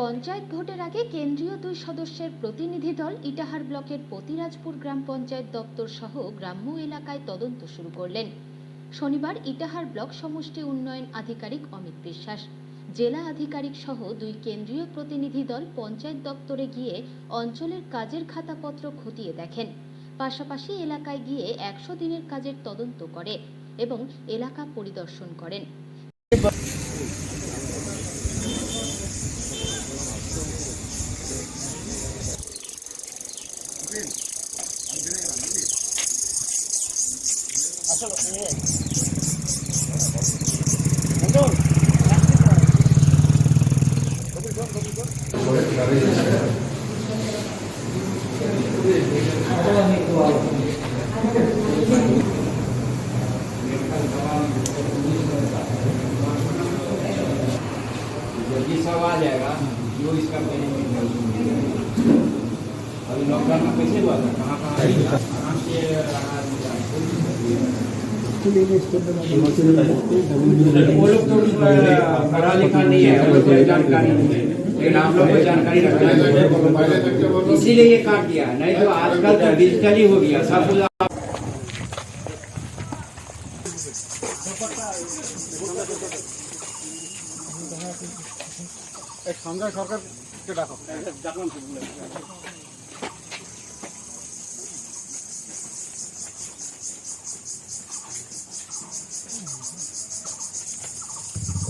পঞ্চায়েত ভোটের আগে কেন্দ্রীয় দুই সদস্যের প্রতিনিধি দল ইটাহার ব্লকের পতিরাজপুর গ্রাম পঞ্চায়েত দপ্তর সহ গ্রাম্য এলাকায় তদন্ত শুরু করলেন। শনিবার ইটাহার ব্লক সমষ্টি উন্নয়ন আধিকারিক অমিত বিশ্বাস। জেলা আধিকারিক সহ দুই কেন্দ্রীয় প্রতিনিধি দল পঞ্চায়েত দপ্তরে গিয়ে অঞ্চলের কাজের খাতাপত্র খতিয়ে দেখেন। পাশাপাশি এলাকায় গিয়ে একশো দিনের কাজের তদন্ত করে এবং এলাকা পরিদর্শন করেন। जल्दी सब आ जाएगा जो इसका बेनिफिट है उसको मिलेगा। अभी लॉकडाउन में कैसे हुआ था कहाँ कहाँ कहाँ से रहा वो लोग तो उसमें पढ़ा लिखा नहीं है वो कोई जानकारी नहीं है लेकिन आप लोग को जानकारी रखना है इसीलिए ये काट दिया नहीं तो आजकल तो डिजिटल ही हो गया सब कुछ आप- সঞ্জয় সরকারকে ডাকো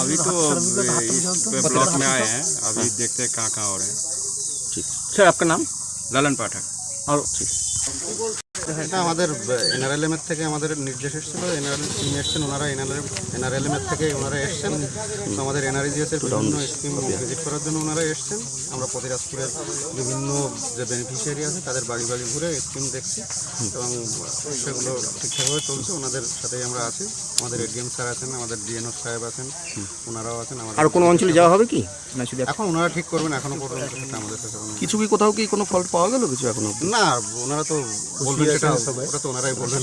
अभी तो इस ब्लॉक में आए हैं। अभी देखते हैं कहाँ कहाँ हो रहे हैं। ठीक। सर आपका नाम? ललन पाठक। और ठीक এটা আমাদের এনআরএলএম এর থেকে আমাদের নির্দেশ এসেছিল। এনআরএল টিম এসছেন ওনারা এনআরএল এনআরএলএম এর থেকে ওনারা এসছেন। আমাদের এনআরএজিএস এর বিভিন্ন স্কিম ভিজিট করার জন্য ওনারা এসছেন। আমরা প্রতিরাজপুরের বিভিন্ন যে বেনিফিশিয়ারি আছে তাদের বাড়ি বাড়ি ঘুরে স্কিম দেখছি এবং সেগুলো ঠিকঠাকভাবে চলছে। ওনাদের সাথেই আমরা আছি। আমাদের এডিএম স্যার আছেন আমাদের ডিএনও সাহেব আছেন ওনারাও আছেন। আমাদের আর কোনো অঞ্চলে যাওয়া হবে কি? না শুধু এখন ওনারা ঠিক করবেন এখনও পর্যন্ত আমাদের কাছে কোনো- কিছু কি কোথাও কি কোনো ফল্ট পাওয়া গেল কিছু এখনও না ওনারা তো বলবেন সেটা ওটা তো ওনারাই বলবেন।